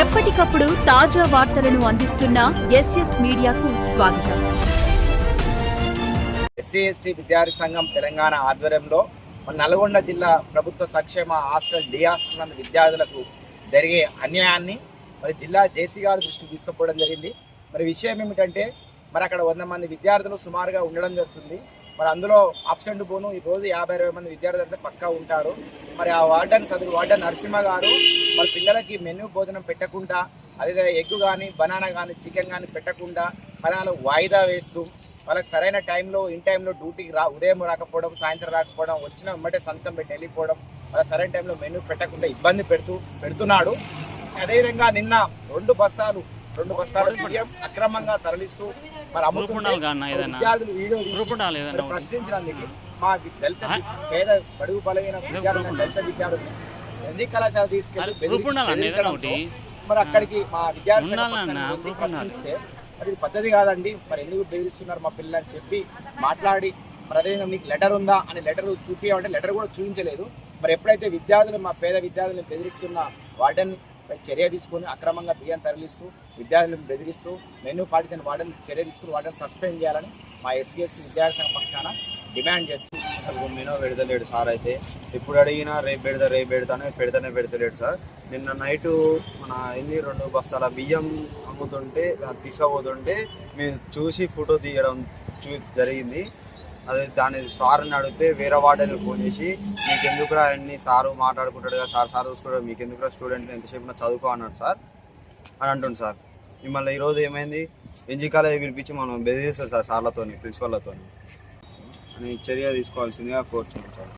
ఎప్పటికప్పుడు తాజా వార్తలను అందిస్తున్న ఎస్ఎస్ మీడియాకు స్వాగతం. ఎస్సీ ఎస్టీ విద్యార్థి సంఘం తెలంగాణ ఆధ్వర్యంలో నల్గొండ జిల్లా ప్రభుత్వ సంక్షేమ హాస్టల్ డి హాస్టల్ నందు విద్యార్థులకు జరిగే అన్యాయాన్ని మరి జిల్లా జేసీ గారి దృష్టికి తీసుకుపోవడం జరిగింది. మరి విషయం ఏమిటంటే మరి అక్కడ వంద మంది విద్యార్థులు సుమారుగా ఉండడం జరుగుతుంది. మరి అందులో అబ్సెంట్ పోను. ఈ రోజు యాభై అరవై మంది విద్యార్థులు అయితే పక్కా ఉంటారు. మరి ఆ వార్డెన్ చదువు వార్డెన్ నరసింహ గారు మరి పిల్లలకి మెనూ భోజనం పెట్టకుండా అదే ఎగ్ కానీ బనానా కానీ చికెన్ కానీ పెట్టకుండా ఫలాలు వాయిదా వేస్తూ వాళ్ళకి సరైన టైంలో ఇన్ టైంలో డ్యూటీకి రా ఉదయం రాకపోవడం సాయంత్రం రాకపోవడం వచ్చిన వెంబటే సంతం పెట్టి వెళ్ళిపోవడం వాళ్ళ సరైన టైంలో మెనూ పెట్టకుండా ఇబ్బంది పెడుతూ పెడుతున్నాడు. అదేవిధంగా నిన్న రెండు బస్తాలు రెండు బస్తాలు అక్రమంగా తరలిస్తూ మరి కాదన్నా ఏదైనా? విద్యార్థులు రూపుండాలి ఏదైనా ప్రశ్నించినందుకు మా దళిత పేద బడుగు బలైన విద్యార్థులు దళిత విద్యార్థులు హిందీ కళాశాల అన్న ఏదైనా ఒకటి. మరి అక్కడికి మా విద్యార్థి సంఘ ఉండాలన్న, పక్షాన్ని వెళ్ళి రూపుండాలి. ప్రశ్నిస్తే మరి పద్ధతి కాదండి మరి ఎందుకు బెదిరిస్తున్నారు మా పిల్లలు అని చెప్పి మాట్లాడి మరి అదేవిధంగా మీకు లెటర్ ఉందా అని లెటర్ చూపించామంటే లెటర్ కూడా చూపించలేదు మరి ఎప్పుడైతే విద్యార్థులు మా పేద విద్యార్థులను బెదిరిస్తున్న వార్డెన్ చర్య తీసుకొని అక్రమంగా బియ్యం తరలిస్తూ విద్యార్థులను బెదిరిస్తూ మెనూ పాటిన వార్డెన్ చర్య తీసుకుని వాటిని సస్పెండ్ చేయాలని మా ఎస్సీ ఎస్టీ విద్యార్థి సంఘ పక్షాన డిమాండ్ చేస్తూ అసలు మీనో పెడతలేడు సార్ అయితే. ఇప్పుడు అడిగినా రేపు పెడతా రేపు పెడతానే పెడతానే పెడతలేడు సార్. నిన్న నైటు మన ఏంది రెండు బస్తాల బియ్యం అమ్ముతుంటే అది తీసుకుపోతుంటే మేము చూసి ఫోటో తీయడం చూ జరిగింది. అది దాని సార్ని అడిగితే వేరే వార్డెన్కి ఫోన్ చేసి మీకెందుకురా అన్ని సారు మాట్లాడుకుంటాడు కదా సార్ సార్ చూసుకుంటాడు మీకు ఎందుకురా స్టూడెంట్ ఎంతసేపు నా చదువుకో అన్నాడు సార్. అని అంటుంది సార్. మళ్ళీ ఈరోజు ఏమైంది? ఎన్జీ కాలేజ్ పిలిపించి మనం బెదిరిస్తాం సార్ సార్లతోని ప్రిన్సిపల్లతో అని చర్య తీసుకోవాల్సిందిగా కోరుచున్నాం